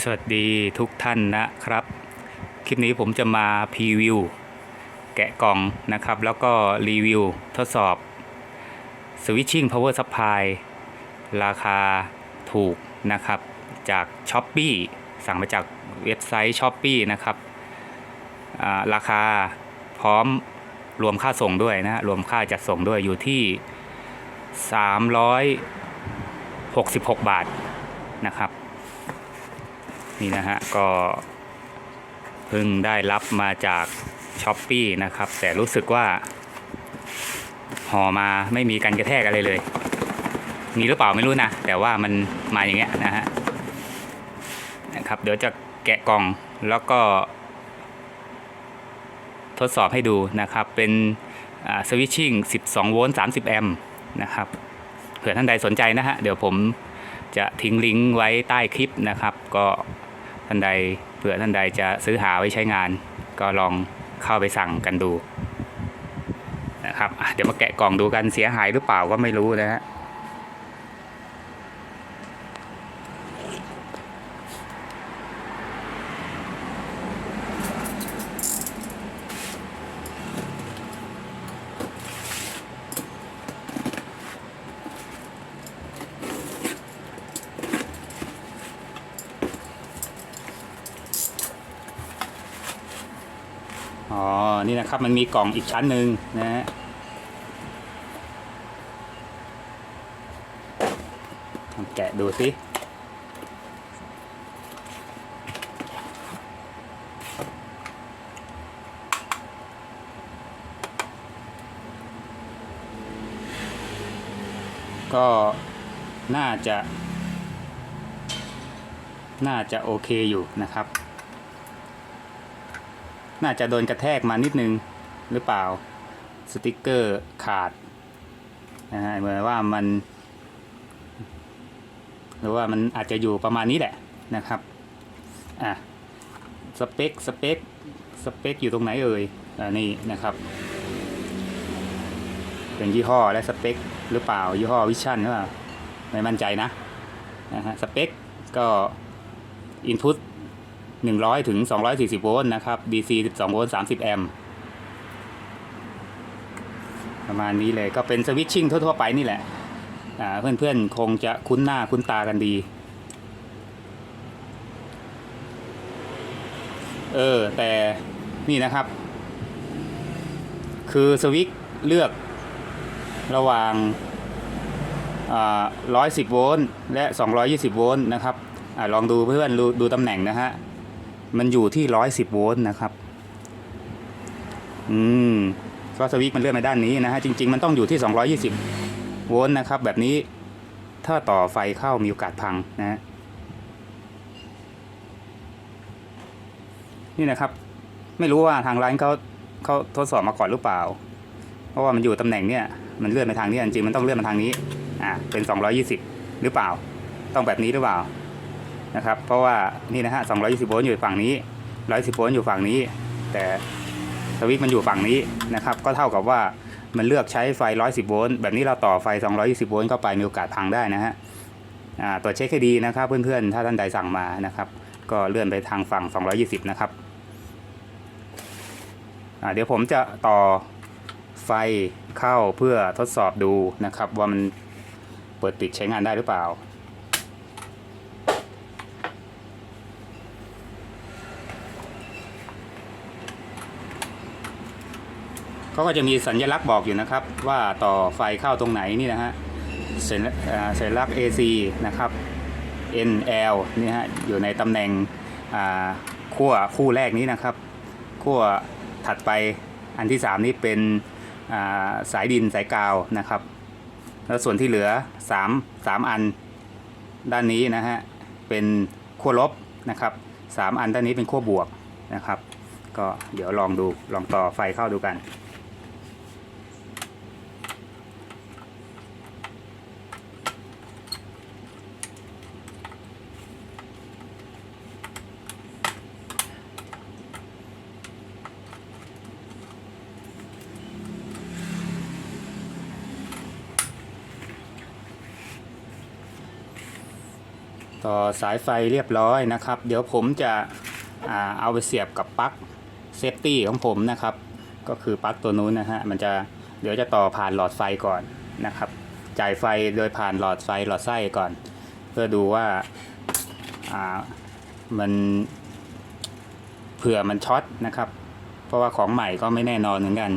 สวัสดีทุกท่านนะครับ คลิปนี้ผมจะมาพรีวิว แกะกล่องนะครับ แล้วก็รีวิวทดสอบ Switching Power Supply ราคาถูกนะครับ จาก s h อ p e e สั่งมาจากเว็บไซต์ s h อ p e e นะครับ ราคาพร้อมรวมค่าส่งด้วยนะฮะรวมค่าจัดส่งด้วยอยู่ที่ 366 บาทนะครับ นี่นะฮะก็เพิ่งได้รับมาจากช้อปปีนะครับ แต่รู้สึกว่าห่อมาไม่มีกันกระแทกอะไรเลย มีหรือเปล่าไม่รู้นะ แต่ว่ามันมาอย่างเงี้ยนะฮะนะครับ เดี๋ยวจะแกะกล่องแล้วก็ ทดสอบให้ดูนะครับ เป็นสวิตชิ่ง 12 โวลต์ 30 แอมป์นะครับ เผื่อท่านใดสนใจนะฮะ เดี๋ยวผมจะทิ้งลิงก์ไว้ใต้คลิปนะครับ ก็ ท่านใดเผื่อท่านใดจะซื้อหาไว้ใช้งาน ก็ลองเข้าไปสั่งกันดูนะครับเดี๋ยวมาแกะกล่องดูกันเสียหายหรือเปล่าก็ไม่รู้นะฮะ อ๋อ นี่นะครับมันมีกล่องอีกชั้นหนึ่งนะฮะแกะดูสิก็น่าจะ น่าจะโอเคอยู่นะครับ น่าจะโดนกระแทกมานิดนึงหรือเปล่า สติกเกอร์ขาดนะฮะเหมือนว่ามัน หรือว่ามันอาจจะอยู่ประมาณนี้แหละนะครับอะสเปคสเปคสเปคอยู่ตรงไหนเอ่ยอ่านี่นะครับเป็นยี่ห้อและสเปคหรือเปล่ายี่ห้อวิชั่นหรือเปล่าไม่มั่นใจนะนะฮะสเปคก็ input 100 ถึง 240 โวลต์นะครับ DC 12 โวลต์ 30 แอมป์ประมาณนี้เลยก็เป็นสวิตชิ่งทั่ว ๆ ไปนี่แหละอ่าเพื่อนๆ คงจะคุ้นหน้าคุ้นตากันดี เออ แต่นี่นะครับ คือสวิตเลือกระหว่างอ่า110 โวลต์ และ 220 โวลต์นะครับอลองดูเพื่อนดูดูตำแหน่งนะฮะ มันอยู่ที่ร้อยสิบโวลต์นะครับ อืม ก็สวิตช์มันเลื่อนมาด้านนี้นะฮะ จริง ๆ มันต้องอยู่ที่สองร้อยี่สิบโวลต์นะครับ แบบนี้ถ้าต่อไฟเข้ามีโอกาสพังนะฮะนี่นะครับ ไม่รู้ว่าทางร้านเขาเขาทดสอบมาก่อนหรือเปล่า เพราะว่ามันอยู่ตำแหน่งเนี้ยมันเลื่อนไปทางนี้จริงๆมันต้องเลื่อนมาทางนี้ อ่าเป็นสองร้อยี่สิบหรือเปล่า ต้องแบบนี้หรือเปล่า นะครับ เพราะว่านี่นะฮะ220โวลต์อยู่ฝั่งนี้110โวลต์อยู่ฝั่งนี้ แต่สวิตช์มันอยู่ฝั่งนี้นะครับ ก็เท่ากับว่ามันเลือกใช้ไฟ 110โวลต์แบบนี้เราต่อไฟ 220โวลต์เข้าไปมีโอกาสพังได้นะฮะตรวจเช็คให้ดีนะครับ เพื่อนๆ ถ้าท่านใดสั่งมานะครับ ก็เลื่อนไปทางฝั่ง 220 นะครับเดี๋ยวผมจะต่อไฟเข้าเพื่อทดสอบดูนะครับ ว่ามันเปิดติดใช้งานได้หรือเปล่า เขาก็จะมีสัญลักษณ์บอกอยู่นะครับ ว่าต่อไฟเข้าตรงไหนนี่นะฮะสัญสญลักษณ์ AC นะครับ NL นี่ฮะอยู่ในตำแหน่งขั้วคู่แรกนี้นะครับขั้วถัดไปอันที่ 3 นี้เป็นาสายดินสายกาวนะครับ แล้วส่วนที่เหลือ 3 3 อันด้านนี้นะฮะเป็นขั้วลบนะครับ3อันด้านนี้เป็นขั้วบวกนะครับ ก็เดี๋ยวลองดูลองต่อไฟเข้าดูกัน ต่อสายไฟเรียบร้อยนะครับ เดี๋ยวผมจะเอาไปเสียบกับปลั๊กเซฟตี้ของผมนะครับ ก็คือปลั๊กตัวนู้นนะฮะมันจะเดี๋ยวจะต่อผ่านหลอดไฟก่อนนะครับ จ่ายไฟโดยผ่านหลอดไฟหลอดไส้ก่อน เพื่อดูว่าามันเผื่อมันช็อตนะครับ เพราะว่าของใหม่ก็ไม่แน่นอนเหมือนกัน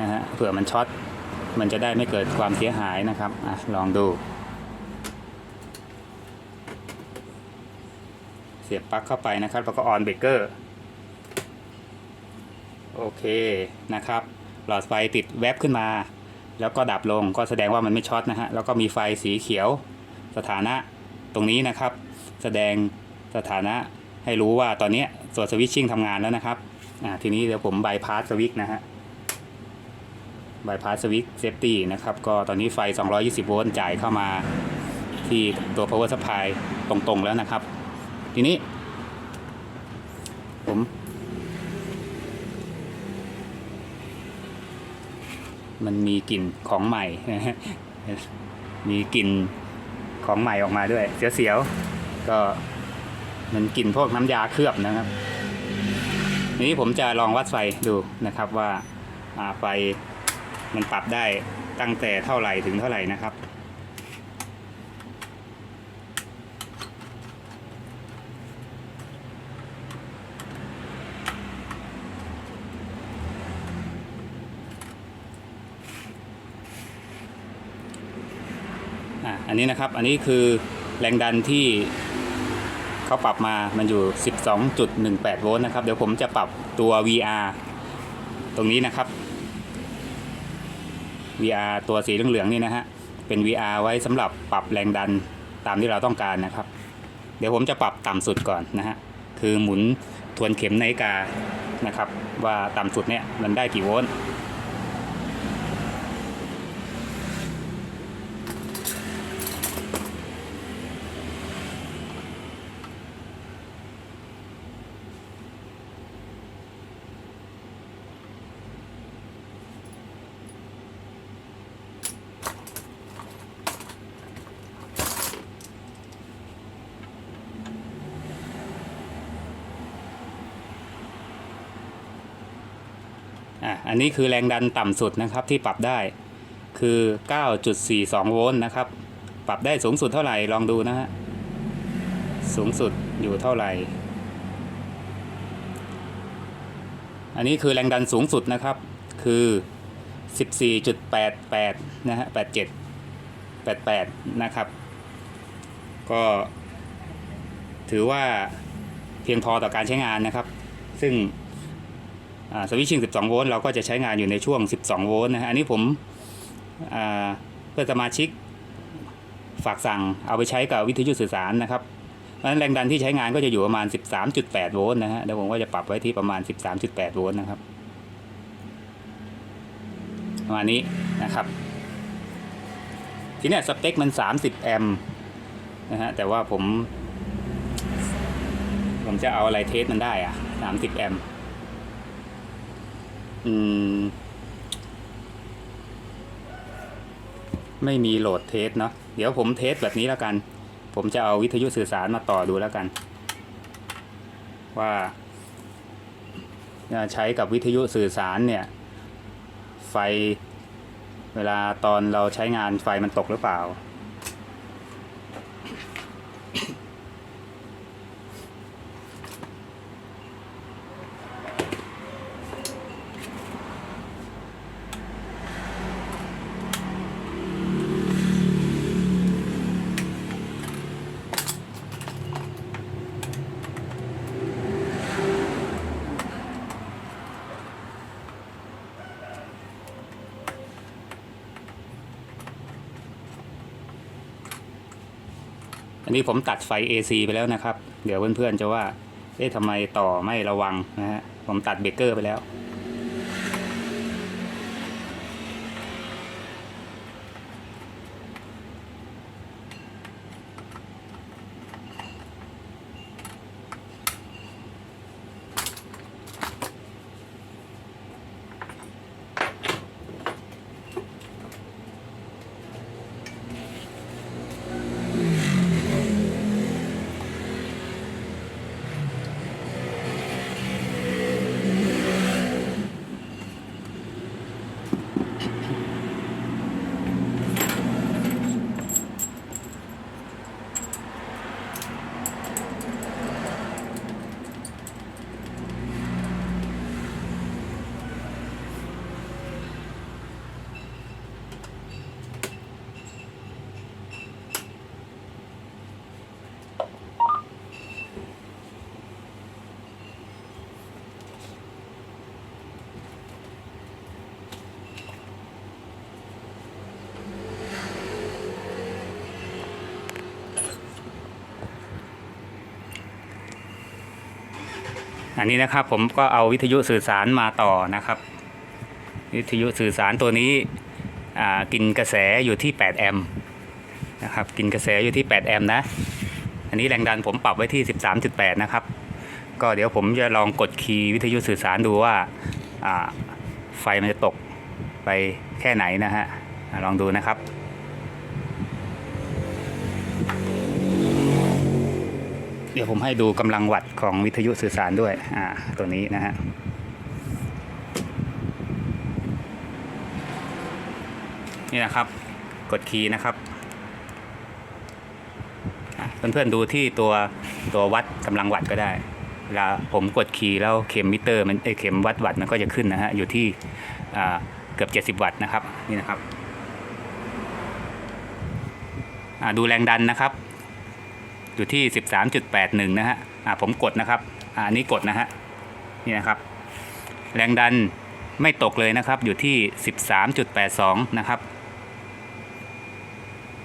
นะฮะเผื่อมันช็อตมันจะได้ไม่เกิดความเสียหายนะครับอลองดู เสียบปลั๊กเข้าไปนะครับ แล้วก็ออนเบรกเกอร์โอเคนะครับ หลอดไฟติดแวบขึ้นมา แล้วก็ดับลงก็แสดงว่ามันไม่ช็อตนะฮะแล้วก็มีไฟสีเขียวสถานะตรงนี้นะครับ แสดงสถานะให้รู้ว่าตอนนี้ตัวนสวิตชิ่งทำงานแล้วนะครับอ่าทีนี้เดี๋ยวผมบายพาสสวิตนะฮะบายพาสสวิตเซฟตี้นะครับ ก็ตอนนี้ไฟ 220 โวลต์จ่ายเข้ามาที่ตัว power supply ตรงๆแล้วนะครับ ทีนี้ ผม มันมีกลิ่นของใหม่มีกลิ่นของใหม่ออกมาด้วย เสียวๆก็มันกลิ่นพวกน้ำยาเคลือบนะครับนี้ผมจะลองวัดไฟดูนะครับว่าไฟมันปรับได้ตั้งแต่เท่าไหร่ถึงเท่าไหร่นะครับ อะอันนี้นะครับอันนี้คือแรงดันที่เขาปรับมามันอยู่ 12.18 โวลต์นะครับ เดี๋ยวผมจะปรับตัว VR ตรงนี้นะครับ VR ตัวสีเหลืองๆนี่นะฮะ เป็น VR ไว้สำหรับปรับแรงดันตามที่เราต้องการนะครับ เดี๋ยวผมจะปรับต่ำสุดก่อนนะฮะ คือหมุนทวนเข็มนาฬิกานะครับ ว่าต่ำสุดเนี่ยมันได้กี่โวลต์ อันนี้คือแรงดันต่ำสุดนะครับที่ปรับได้คือ 9.42 โวลต์นะครับ ปรับได้สูงสุดเท่าไหร่ลองดูนะฮะ สูงสุดอยู่เท่าไหร่ อันนี้คือแรงดันสูงสุดนะครับ คือ 14.88 นะฮะ 87 88 นะครับ ก็ถือว่าเพียงพอต่อการใช้งานนะครับ ซึ่ง สวิตชิ่ง 12 โวลต์เราก็จะใช้งานอยู่ในช่วง 12 โวลต์นะฮะอันนี้ผมเพื่อสมาชิกฝากสั่งเอาไปใช้กับวิทยุสื่อสารนะครับเพราะฉะนั้นแรงดันที่ใช้งานก็จะอยู่ประมาณ 13.8 โวลต์นะฮะเดี๋ยวผมก็จะปรับไว้ที่ประมาณ 13.8 โวลต์นะครับประมาณนี้นะครับทีเนี้ยสเปคมัน 30 แอมป์นะฮะแต่ว่าผม ผมจะเอาอะไรเทสมันได้อะ30 แอมป์ อืม ไม่มีโหลดเทสเนาะเดี๋ยวผมเทสแบบนี้แล้วกัน ผมจะเอาวิทยุสื่อสารมาต่อดูแล้วกัน ว่าใช้กับวิทยุสื่อสารเนี่ย ไฟเวลาตอนเราใช้งานไฟมันตกหรือเปล่า อันนี้ผมตัดไฟ AC ไปแล้วนะครับ เดี๋ยวเพื่อนๆจะว่า เอ๊ะทำไมต่อไม่ระวังนะฮะ ผมตัดเบรกเกอร์ไปแล้ว อันนี้นะครับผมก็เอาวิทยุสื่อสารมาต่อนะครับ วิทยุสื่อสารตัวนี้กินกระแสอยู่ที่ 8 แอมป์นะครับกินกระแสอยู่ที่ 8 แอมป์นะ อันนี้แรงดันผมปรับไว้ที่ 13.8 นะครับ ก็เดี๋ยวผมจะลองกดคีย์วิทยุสื่อสารดูว่าไฟมันจะตกไปแค่ไหนนะฮะลองดูนะครับ เดี๋ยวผมให้ดูกำลังวัตของวิทยุสื่อสารด้วย อ่า ตัวนี้นะฮะนี่นะครับ กดคีย์นะครับเพื่อนๆดูที่ตัวตัววัดกำลังวัตก็ได้เวลาผมกดคีย์แล้วเข็มมิเตอร์มันเอ้ยเข็มวัดวัตมันก็จะขึ้นนะฮะอยู่ที่อ่าเกือบ 70 วัตต์นะครับนี่นะครับดูแรงดันนะครับ อยู่ที่ 13.81 นะฮะอ่าผมกดนะครับอ่าอันนี้กดนะฮะนี่นะครับ แรงดันไม่ตกเลยนะครับ อยู่ที่ 13.82 นะครับ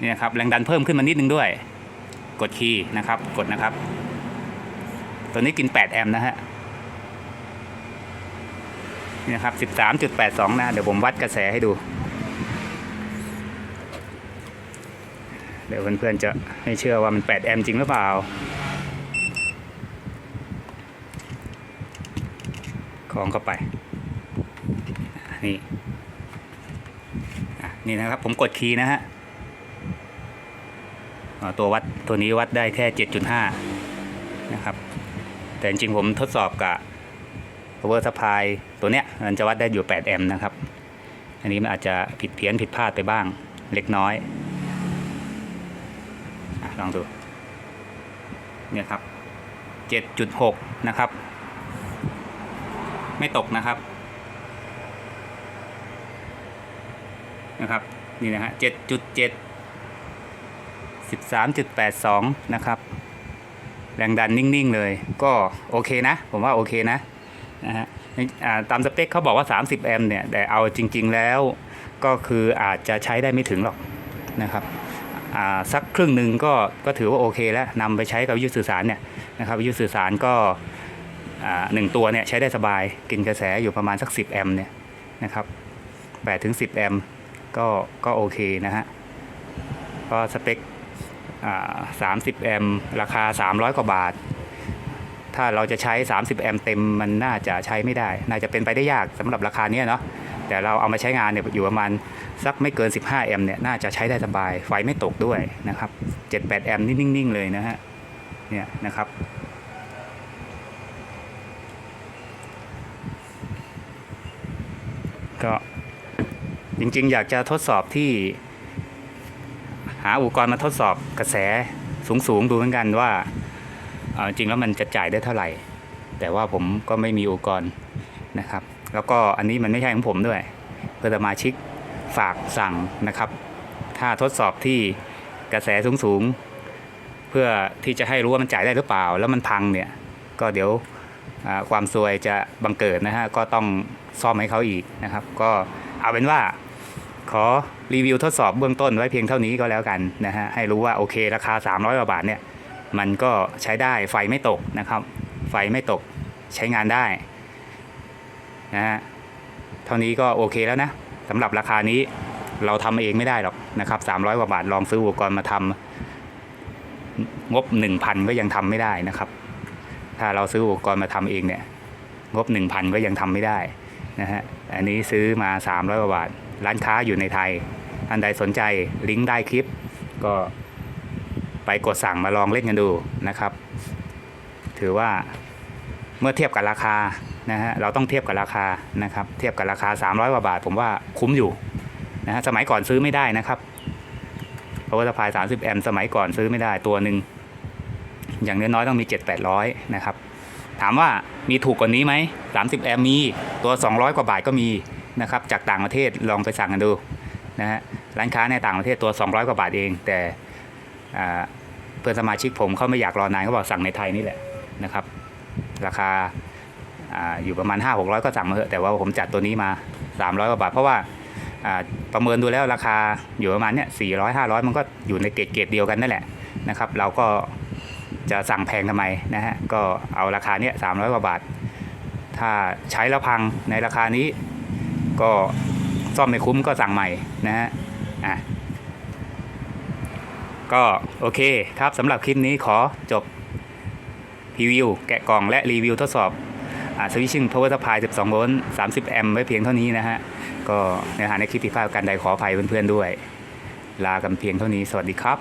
นี่นะครับแรงดันเพิ่มขึ้นมานิดนึงด้วย กดคีย์นะครับ กดนะครับ ตัวนี้กิน 8 แอมป์นะฮะนี่นะครับ 13.82 นะ เดี๋ยวผมวัดกระแสให้ดู เดี๋ยวเพื่อนๆจะให้เชื่อว่ามัน 8 แอมป์จริงหรือเปล่า ของเข้าไป นี่ นี่นะครับ ผมกดคีย์นะฮะตัววัดตัวนี้วัดได้แค่ 7.5 นะครับ แต่จริงๆผมทดสอบกับ power supply ตัวเนี้ยมันจะวัดได้อยู่ 8 แอมป์นะครับ อันนี้มันอาจจะผิดเพี้ยนผิดพลาดไปบ้างเล็กน้อย ลองดู เนี่ยครับ 7.6 นะครับ ไม่ตกนะครับ นะครับ นี่นะฮะ 7.7 13.82 นะครับ แรงดันนิ่ง ๆ เลย ก็โอเคนะ ผมว่าโอเคนะ นะฮะตามสเปคเขาบอกว่า 30 แอมป์เนี่ย แต่เอาจริง ๆ แล้วก็คืออาจจะใช้ได้ไม่ถึงหรอกนะครับ สักครึ่งหนึ่งก็ก็ถือว่าโอเคแล้วนำไปใช้กับวิทยุสื่อสารเนี่ยนะครับวิทยุสื่อสารก็หนึ่งตัวเนี่ยใช้ได้สบายกินกระแสอยู่ประมาณสัก 10 แอมป์เนี่ยนะครับ8ถึง10 แอมป์ก็ก็โอเคนะฮะก็สเปคอ่า30แอมป์ราคา 300 กว่าบาท ถ้าเราจะใช้ 30 แอมป์เต็มมันน่าจะใช้ไม่ได้ น่าจะเป็นไปได้ยากสำหรับราคาเนี้ยเนาะ แต่เราเอามาใช้งานเนี่ยอยู่ประมาณสักไม่เกิน 15 แอมป์เนี่ยน่าจะใช้ได้สบาย ไฟไม่ตกด้วยนะครับ7-8 แอมป์นิ่งๆเลยนะฮะเนี่ยนะครับก็จริงๆ อยากจะทดสอบที่ หาอุปกรณ์มาทดสอบกระแสสูงๆ ดูเหมือนกันว่าจริงแล้วมันจะจ่ายได้เท่าไหร่ แต่ว่าผมก็ไม่มีอุปกรณ์นะครับ แล้วก็อันนี้มันไม่ใช่ของผมด้วยเพื่อสมาชิกฝากสั่งนะครับ ถ้าทดสอบที่กระแสสูงๆ เพื่อที่จะให้รู้ว่ามันจ่ายได้หรือเปล่า แล้วมันพังเนี่ย ก็เดี๋ยวความซวยจะบังเกิดนะฮะ ก็ต้องซ่อมให้เขาอีกนะครับ ก็เอาเป็นว่าขอรีวิวทดสอบเบื้องต้นไว้เพียงเท่านี้ก็แล้วกันนะฮะ ให้รู้ว่าโอเค ราคา 300กว่าบาทเนี่ย มันก็ใช้ได้ไฟไม่ตกนะครับ ไฟไม่ตกใช้งานได้ นะฮะเท่านี้ก็โอเคแล้วนะสำหรับราคานี้เราทำเองไม่ได้หรอกนะครับ300กว่าบาทลองซื้ออุปกรณ์มาทำงบ 1,000 ก็ยังทำไม่ได้นะครับ ถ้าเราซื้ออุปกรณ์มาทำเองเนี่ยงบ 1,000 ก็ยังทำไม่ได้นะฮะอันนี้ซื้อมา 300กว่าบาท ร้านค้าอยู่ในไทยท่านใดสนใจลิงก์ได้คลิป ก็ไปกดสั่งมาลองเล่นกันดูนะครับ ถือว่าเมื่อเทียบกับราคา นะฮะเราต้องเทียบกับราคานะครับเทียบกับราคา 300กว่าบาท ผมว่าคุ้มอยู่นะฮะสมัยก่อนซื้อไม่ได้นะครับเพราะว่าสปาย30 แอมป์สมัยก่อนซื้อไม่ได้ตัวหนึ่งอย่างน้อยๆต้องมี 7 800 นะครับ ถามว่ามีถูกกว่านี้ไหม 30 แอมป์มีตัว 200 กว่าบาทก็มีนะครับจากต่างประเทศลองไปสั่งกันดูนะฮะร้านค้าในต่างประเทศตัว 200 กว่าบาทเอง แต่เพื่อนสมาชิกผมเขาไม่อยากรอนานเขาบอกสั่งในไทยนี่แหละนะครับ ราคา อยู่ประมาณ 5 600 ก็สั่งมาเถอะแต่ว่าผมจัดตัวนี้มา 300กว่าบาท เพราะว่าประเมินดูแล้วราคาอยู่ประมาณเนี้ย400 500มันก็อยู่ในเกรดเกรดเดียวกันนั่นแหละนะครับ เราก็จะสั่งแพงทำไมนะฮะก็เอาราคาเนี้ยสามร้อยกว่าบาท ถ้าใช้แล้วพังในราคานี้ ก็ซ่อมไม่คุ้มก็สั่งใหม่นะฮะอะก็โอเคครับสำหรับคลิปนี้ขอจบรีวิวแกะกล่องและรีวิวทดสอบ สวิชชิ่งพาวเวอร์สปาย12โวลต์30 แอมป์ไว้เพียงเท่านี้นะฮะ ก็เนื้อหาในคลิปผิดพลาดกันใดขออภัยเพื่อนๆด้วย ลากันเพียงเท่านี้ สวัสดีครับ